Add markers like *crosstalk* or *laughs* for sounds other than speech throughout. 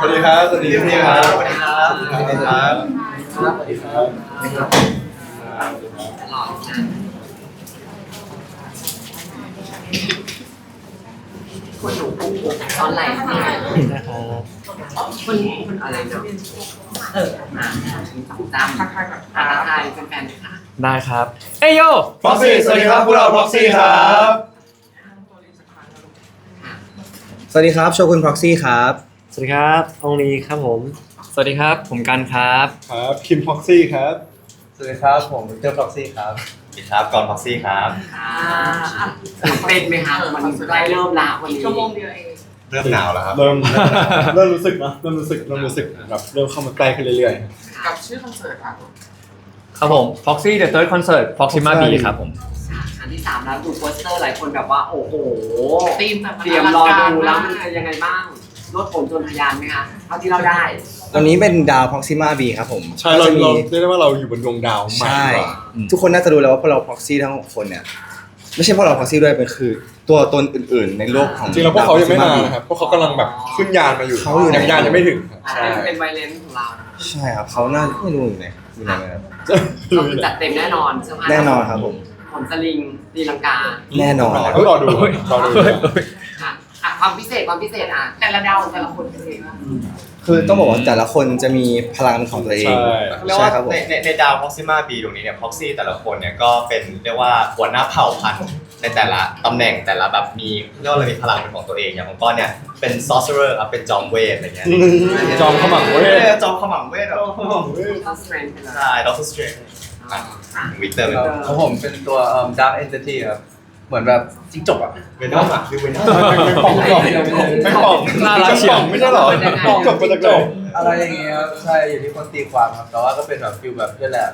สวัสดีครับ สวัสดีครับ สวัสดีครับ สวัสดีครับ สวัสดีครับตลอดนะคนหนูปุ๊บปุ๊บตอนไหนนะครับคนคนอะไรเนาะเออมาสองจำทักทายแบบทักทายแฟนๆค่ะ ได้ครับ เอ้ยโยพ็อกซี่ สวัสดีครับพวกเราพ็อกซี่ครับ สวัสดีครับโชกุนพ็อกซี่ครับ วัสดีครับองลีครับผม สวัสดีครับ ผมกันครับ ครับคิมพ็อกซี่ครับ สวัสดีครับ ผมเจอพ็อกซี่ครับสวัสดีครับกอนพ็อกซี่ครับอ่าตื่นเต้นไหมคะมันใกล้เริ่มละวันนี้ชั่วโมงเดียวเองเริ่มหนาวแล้วครับเริ่มเริ่มรู้สึกนะเริ่มรู้สึกเริ่มรู้สึกแบบเริ่มเข้ามาใกล้ขึ้นเรื่อยกับชื่อคอนเสิร์ตค่ะครับผม Foxy The Third Concert Proxima B ครับผมอันที่สามแล้วดูโปสเตอร์หลายคนแบบว่า โอ้โหธีมแต่เตรียมรอดูแล้วมันจะยังไงบ้าง ลดผลจนทะยานไหมคะเท่าที่เราได้วันนี้เป็นดาวพ็อกซิมาบีครับผมๆใช่เราก็จะมีเราเรียกได้ว่าเราอยู่บนดวงดาวใหม่ใช่ดีกว่าทุกคนน่าจะรู้แล้วว่าพวกเราพ็อกซี่ทั้งหกคนเนี่ยไม่ใช่พวกเราพ็อกซี่ด้วยเป็นคือตัวตนอื่นๆ ในโลกของจริงๆแล้วพวกเขายังไม่มาดวนะครับพวกเขากำลังแบบขึ้นยานมาอยู่เขาอยู่ไหน ยังยานยังไม่ถึงครับอ่าใช่เป็นไวเลนของเราใช่ครับเขาน่าไม่รู้อยู่ไหนอยู่ไหนครับก็คือจัดเต็มแน่นอนเสื้อผ้าแน่นอนครับผมผลสลิงตีลังกา แน่นอน ต้องรอดูรอดู ค่ะอะความพิเศษความพิเศษอะแต่ละดาวแต่ละคนเป็นยังไงบ้างคือต้องบอกว่าแต่ละคนจะมีพลังเป็นของตัวเองใช่ เรียกใช่ว่าครับผม ในในในดาวพ็อกซิมาบีตรงนี้เนี่ยพ็อกซี่แต่ละคนเนี่ยก็เป็นเรียกว่าหัวหน้าเผ่าพันธุ์ในแต่ละตำแหน่งแต่ละแบบมีเรียกว่าอะไรมีพลังเป็นของตัวเองอย่างของก้อนเนี่ยเป็นซอสเซอร์ครับเป็นจอมเวทอะไรเงี้ยจอมขมังเว้ยออจอมขมังเวทเหรอก็สเตรนท์ไปเลยใช่ด็อกเตอร์สเตรนอะอะวิกเตอร์เป็นของผมเป็นตัวดาร์ k เอนเตอร์ทีครับ เหมือนแบบจิ้งจกอะเวนอมอะดูเวนอมไม่ป่องไม่ป่องไม่ป่องน่ารักเชียวไม่ใช่เหรอป่องจบมาจากไหนอะไรอย่างเงี้ยครับใช่อยู่ที่คนตีความครับแต่ว่าก็เป็นแบบฟิลแบบนี่แหละ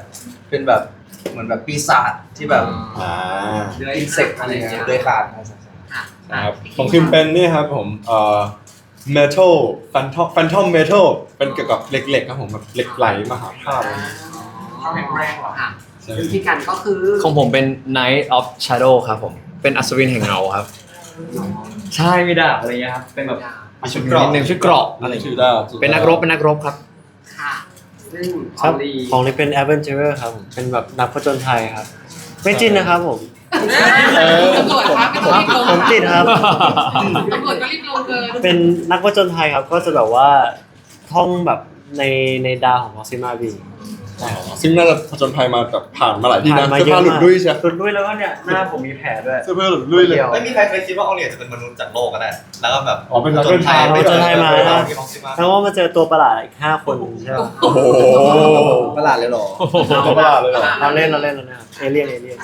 เป็นแบบเหมือนแบบปีศาจที่แบบอ่าเดือยอินเสกอะไรเงี้ยเดือยขาดค่ะครับของคิมเป็นนี่ครับผมเอ่อ metal phantom phantom metal เป็นเกี่ยวกับเหล็กๆครับผมแบบเหล็กไหลมหาภาพอะไรอย่างเงี้ยความแข็งแรงเหรอค่ะ วิธีการก็คือของผมเป็น Night of Shadow ครับผม เป็นอัศวินแห่งเงาครับ ใช่มีดาบอะไรเงี้ยครับเป็นแบบมีชุดเกราะนิดนึงชุดเกราะอะไรชื่อได้เป็นนักรบเป็นนักรบครับค่ะซึ่งครัอบอลีของนี้เป็น Adventurer ครับผมเป็นแบบนักผจญภัยครับ ไม่จินนะครับผมตำรวจครับเป็นคนรีบลงผมติดครับตำรวจก็รีบลงเกินเป็นนักผจญภัยครับก็จะแบบว่าท่องแบบในในดาวของ Proxima B ซึ่ งน่าจะผจญภัยมาแบบผ่านมาหลายที่ผ่านนะมาเสื้เยออะผ้าหลุดมาก ลุ่ยใช่ไหมหลุดด้วยแล้วก็เนี่ยหน้าผมมีแผลด้วย เสื้อผ้าหลุดลุ่ยเลยเดียวไม่มีใครเคยคิดว่าอองเลียจะเป็นมนุษย์จากโลกก็ได้ แล้วก็แบบอ๋อเป็นนักเดินทาง ผจญภัยมาเออนะที่ Proxima ทั้งว่ามาเจอตัวประหลาดอีกห้าคนใช่ไหมโอ้โหประหลาดเลยเหรอเขาประหลาดเลยเหรอเราเล่นเราเล่นเราเล่นเอเลี่ยนเอเลี่ยน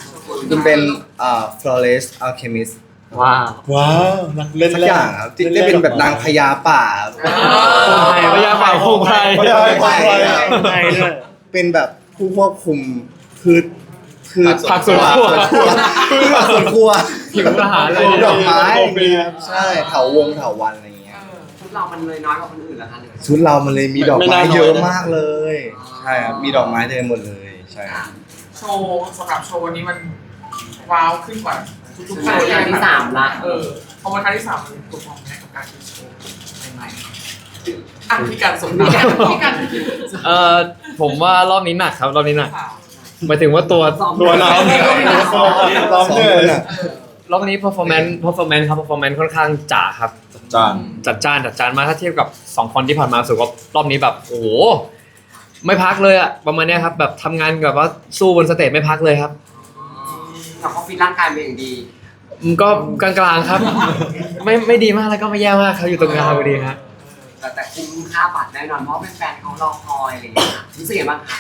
คุณเป็นอ่า flawless alchemist ว้าวว้าวนักเล่นสักแรอย่างครับที่ที่เป็นแบบนางพญาป่าครับพญาป่าโคงไพรพญาป่าโคงไพรไทยด้วย เป็นแบบผู้ควบคุมพืชพืชผักสวนครัวพืชผักสวนครัวหิวอาหารเลยดอกไม้โอเคใช่เถาวงเถาวันอะไรอย่างเงี้ยชุดเรามันเลยน้อยกว่าคนอื่นเหรอคะหรือชุดเรามันเลยมีดอกไม่ไม้น่าน้อยนะเยอะมากเลยใช่ครับมีดอกไม้เต็มหมดเลยใช่ครับ โชว์สำหรับโชว์วันนี้มันว้าวขึ้นกว่าทุกๆโชครั้ว์งที่สามละ เออพอมาครั้งที่สามมันตัวของแม่กับการโชว์ใหม่ๆ อะพี่การสมการพี่การเอ่อผมว่ารอบนี้หนักครับรอบนี้หนักหมายถึงว่าตัวตัวน้ำซ้อมสองเนี่คนยอะรอบนี้ performance performance ครับ performance ค่อนข้างจ๋าครับจานจัดจ้านจัดจานมากถ้าเทียบกับ2คนที่ผ่านมารู้สึกว่ารอบนี้แบบโอ้โหไม่พักเลยอะประมาณเนี้ยครับ แบบทำงานแบบว่าสู้บนสเตจไม่พักเลยครับเราก็ฟิตร่างกายเป็นอย่างดีอืมก็กลางๆครับ ไม่ไม่ดีมากแล้วก็ไม่แย่มากครับอยู่ตรงกลางพอดีครับ แต่แต่คุ้มค่าบัตรแน่นอนเพราะเป็นแฟนเขารอคอยอะไรอย่างเงี้ยค่ะรู้สึกยังไงบ้างคะ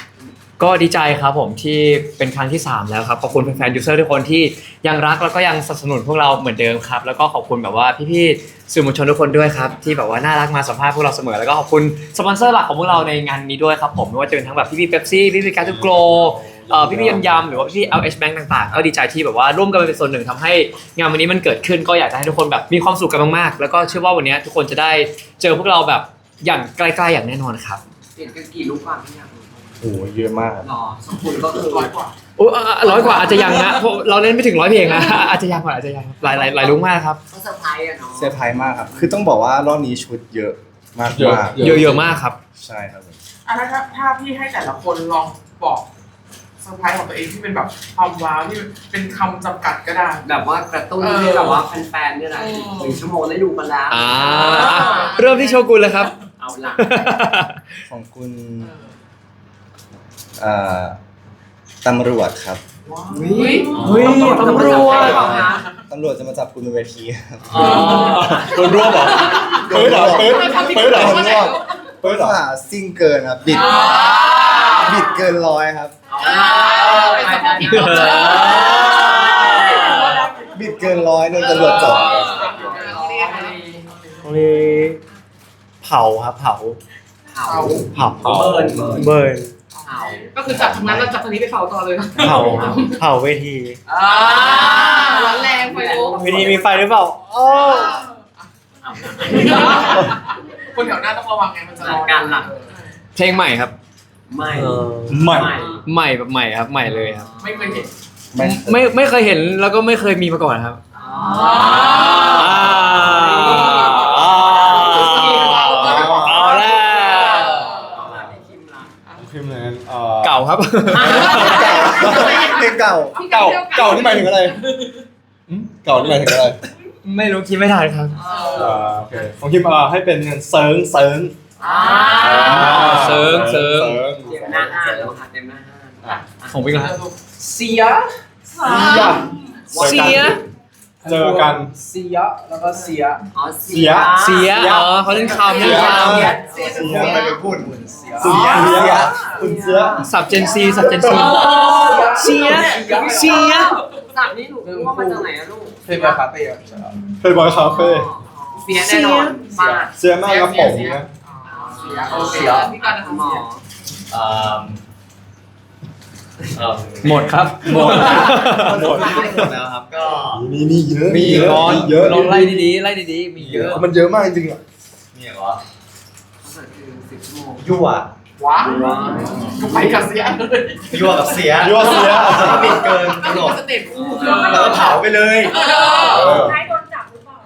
ก็ดีใจครับผมที่เป็นครั้งที่ 3 แล้วครับขอบคุณแฟนๆยูเซอร์ทุกคนที่ยังรักแล้วก็ยังสนับสนุนพวกเราเหมือนเดิมครับแล้วก็ขอบคุณแบบว่าพี่ๆสื่อมวลชนทุกคนด้วยครับที่แบบว่าน่ารักมาสัมภาษณ์พวกเราเสมอแล้วก็ขอบคุณสปอนเซอร์หลักของพวกเราในงานนี้ด้วยครับผมไม่ว่าจะเป็นทั้งแบบพี่ๆเป๊ปซี่พี่ๆการ์ตูโกล เอ่อพี่ๆยำยำหรือว่าพี่ๆ LH Bank ต่างๆ ก็ดีใจที่แบบว่าร่วมกันเป็นส่วนหนึ่งทำให้งานวันนี้มันเกิดขึ้นก็อยากจะให้ทุกคนแบบมีความสุขกันมากๆ แล้วก็เชื่อว่าวันนี้ทุกคนจะได้เจอพวกเราแบบอย่างใกล้ๆอย่างแน่นอนครับเปลี่ยนกันกี่ลูกก่อนพี่อยากรู้โอ้โหเยอะมากครับรอสมคุณก็คือร้อยกว่าโอ้ยร้อยกว่าอาจจะยังนะเพราะเราเล่นไม่ถึงร้อยเพลงนะอาจจะยังกว่าอาจจะยังหลายหลายหลายลุงมากครับ ก็เซอร์ไพรส์อะเนาะเซอร์ไพรส์มากครับ คือต้องบอกว่ารอบนี้ชุดเยอะมากเยอะมากเยอะเยอะเยอะมากครับ ใช่ครับผม อะแล้วถ้าถ้าพี่ให้แต่ละคนลองบอก เซอร์ไพรส์ของตัวเองที่เป็นแบบความว้าวที่เป็นคำจำกัดก็ได้ แบบว่ากระตุ้นให้แบบว่าแฟนๆเนี่ยนะหนึ่งชั่วโมงได้ดูกันแล้วอ่าเริ่มที่โชกุนเลยครับ เอาละของคุณเอ่อตำรวจครับเฮ้ยเฮ้ยตำรวจ ตำรวจจะมาจับคุณบนเวทีครับอ๋อโดนรวบเหรอเปิดเหรอเปิดเปิดเหรอโดนรวบเปิดหาซิ่งเกินครับบิดบิดเกินร้อยครับไปได้ดี บิดเกินร้อยโดนตำรวจจับตรงนี้เผาครับเผาเอาเผาเบิร์นเบิร์นก็คือจับทางนั้นแล้วจับทางนี้ไปเฝ้าต่อเลยเผาเผาเวทีร้อนแรงไฟลุกเวทีมีไฟหรือเปล่าโอ้คนแถวหน้าต้องระวังไงมันจะร้อนการหลังเพลงใหม่ครับไม่เออใหม่ ใหม่แบบใหม่ครับใหม่เลยครับไม่เคยเห็นไม่ไม่ไม่เคยเห็นแล้วก็ไม่เคยมีมาก่อนครับอ๋ออ่าเอาแล้วคลิปนั้นเอ่อเก่าครับ เพลงเก่าเก่าเก่านี่หมายถึงอะไรอืมเก่านี่หมายถึงอะไรไม่รู้คิดไม่ทันครับอ่าโอเคของคิมอ่าให้เป็นเซิร์งเซิร์งอ่าเซิร์งเซิร์งเต็มหน้าห้านแล้วค่ะ ของพี่กระเสียเสียเจอกัน เสียแล้วก็เสียอ๋อเสียเสียอ๋อเขาเล่นคำเล่นคเสียเสียไปไปพูดเสียเสียคุณเสียำสับเจนซีสับเจนซีเสียเสียสับนี่หนูรู้ว่ามาจากไหนอะลูกเพลงแบบคาเฟ่ครับใช่ครับเคยบอยคาเฟ่เสียแน่นอนมากเสียมากกระป๋องนะเสียโอเคพี่การจะหมทำอ เสียงอ่าเอ่อหมดครับ หมดหมดแล้วครับก็ มีมีเยอะมีเยอะร้อนเยอะลองไล่ดีๆไล่ดีๆมีเยอะมันเยอะมากจริงๆอะนี่เหรอคอนเสิร์ตคือสิบชั่วโมงยั่วว้าวไปกับเสียเลยยั่วกับเสียยั่วเสียบิดเกินกำหนดสเต็ปคู่แล้วก็เผาไปเลยท้ายโดนจับหรือเปล่า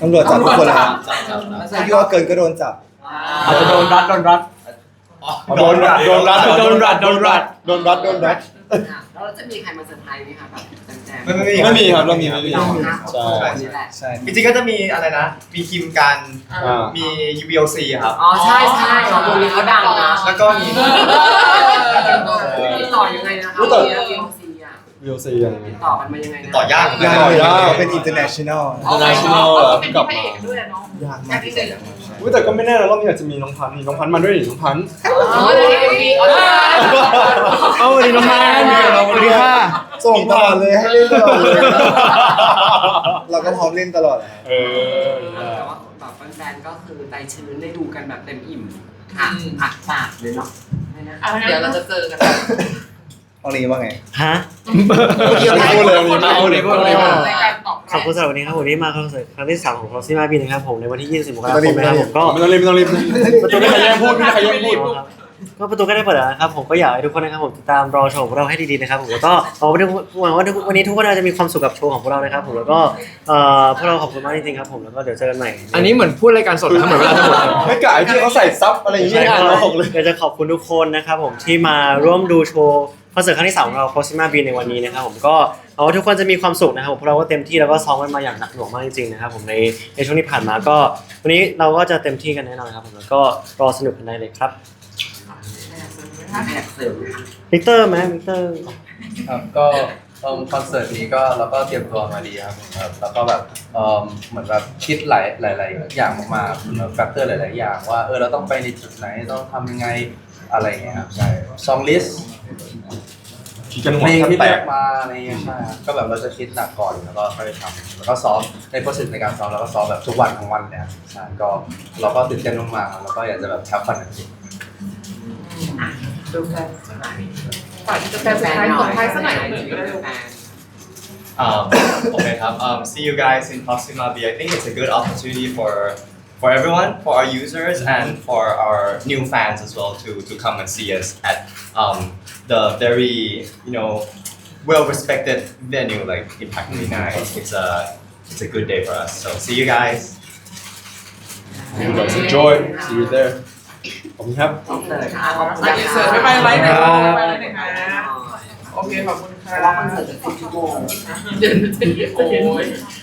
ตำรวจจับทุกคนแล้วครับจับจับจับถ้าคิดว่าเกินก็โดนจับอาจจะโดนรัดโดนรัด โดนรัดโดนรัดโดนรัดโดนรัดโดนรัดโดนรัดแล้วจะมีใครมาเซอร์ไพรส์ไหมคะแบบแจมไม่ไม่มีไม่มีครับเรามีไม่มีเรานะใช่นี่แหละใช่จริงๆก็จะมีอะไรนะ มีคิมกันอ่ามี UBLC ครับอ๋อใช่ใช่ของวงนี้เขาดังนะแล้วก็มีติดต่อยังไงนะคะรู้ แต่เอฟซีอะวิวซียังไงติดต่อกันมายังไงนะต่อยากเหมือนยากันกยากเขาเป็น international เป็นพระเอกด้วยเนาะยากมากที่จะอุ๊ยแต่ก็ไม่แน่นะรอบนี้อาจจะมีน้องพันธุ์นี่น้องพันธุ์มาด้วยนี่น้องพันธุ์อ๋อเดี๋ยวมีอ๋อเอาสวัสดีน้องแมนสวัสดีค่ะส่งตลอดเลยให้เล่นตลอดเลย เราก็พร้อมเล่นตลอดอะเออแต่ว่าแบบแฟนๆก็คือใจชื้นได้ดูกันแบบเต็มอิ่มค่ะอัดปากเลยเนาะไม่นะอะเดี๋ยวเราจะเจอกัน ห้องนี้ว่าไง ฮะไม่พูดเลยวันนี้ไม่พูดเลยพูดเลยในการตอบขอบคุณสำหรับวันนี้ครับผมที่มาคอนเสิร์ตครั้งที่สามของ Proxima B นะครับผมในวันที่ 20มกราคมนะครับผมก็ไม่ต้องรีบไม่ต้องรีบประตูไม่ใครแย่งพูดไม่มีใครแย่งพูดก็ประตูก็ได้เปิดแล้วนะครับผมก็อยากให้ทุกคนนะครับผมติดตามรอโชว์ของเราให้ดีๆนะครับผมแล้วก็หวังว่าทุกหวังว่าทุกวันนี้ทุกคนจะมีความสุขกับโชว์ของพวกเรานะครับผมแล้วก็เอ่อพวกเราขอบคุณมากจริงๆครับผมแล้วก็เดี๋ยวเจอกันใหม่ อันนี้เหมือนพูดรายการสดนะครับเหมือนเวลาจะหมด ไม่กะไอ้ที่เขาใส่ซับอะไรอย่างเงี้ยอ่านเราออกเลย อยากจะขอบคุณทุกคนนะครับผมที่มาร่วมดูโชว์ คอนเสิร์ตครั้งที่สามของเรา Proxima B ในวันนี้นะครับผมก็หวังว่าทุกคนจะมีความสุขนะครับผมพวกเราก็เต็มที่แล้วก็ซ้อมกันมาอย่างหนักหน่วงมากจริงๆนะครับผมในในช่วงที่ผ่านมาก็ วันนี้เราก็จะเต็มที่กันแน่นอนครับผมแล้วก็รอสนุกกันได้เลยครับแอบเสริมค่ะวิกเตอร์ไหมวิกเตอร์ครับก็เอิ่มคอนเสิร์ตนี้ก็เราก็เตรียมตัวมาดีครับแล้วก็แบบเอิ่มเหมือนแบบคิดหลายหลายหลายอย่างมากๆแฟกเตอร์หลาย ๆ อย่าง ว่าเออเราต้องไปในจุดไหนต้องทำยังไง อะไรอย่างเงี้ยครับใช่ซองลิสคิดกันหัเพวลงแทบที่แตเลืกอกมาอะไรเงี้ยใช่ครับก็แบบเราจะคิดหนักก่อนแล้วก็ค่อยทำแล้วก็ซ้อมในโปรเซสในการซ้อมแล้วก็ซ้อมแบบทุกวันทั้งวันเลยครับใช่ก็เราก็ตื่นเต้นมากๆแล้วก็อยากจะแบบแทบฟันจริงดูแฟนฝ่ายที่จะแฟนสุดท้ายตบท้ายสักหน่อยหนึ่งก็ได้แฟน Um, okay, um, um, see you guys in Proxima B. I think it's a good opportunity for for everyone, for our users, and for our new fans as well to to come and see us at um, the very you know well respected venue like Impact Arena. It's, it's a it's a good day for us. So see you guys. Hope you guys enjoy see you there ขอบคุณครับ คอนเสิร์ตค่ะขอบคุณ อ่ะ นะ อิน คะ เสิร์ตไม่ไปไลฟ์หน่อย ครับ ไปไลฟ์หน่อยนะโอเคขอบคุณ เพ ค่ะ ราะว่าคอนเสิร์ตจะสิบชั่วโมง เดี๋ยวจะโอ้*laughs* ย *laughs*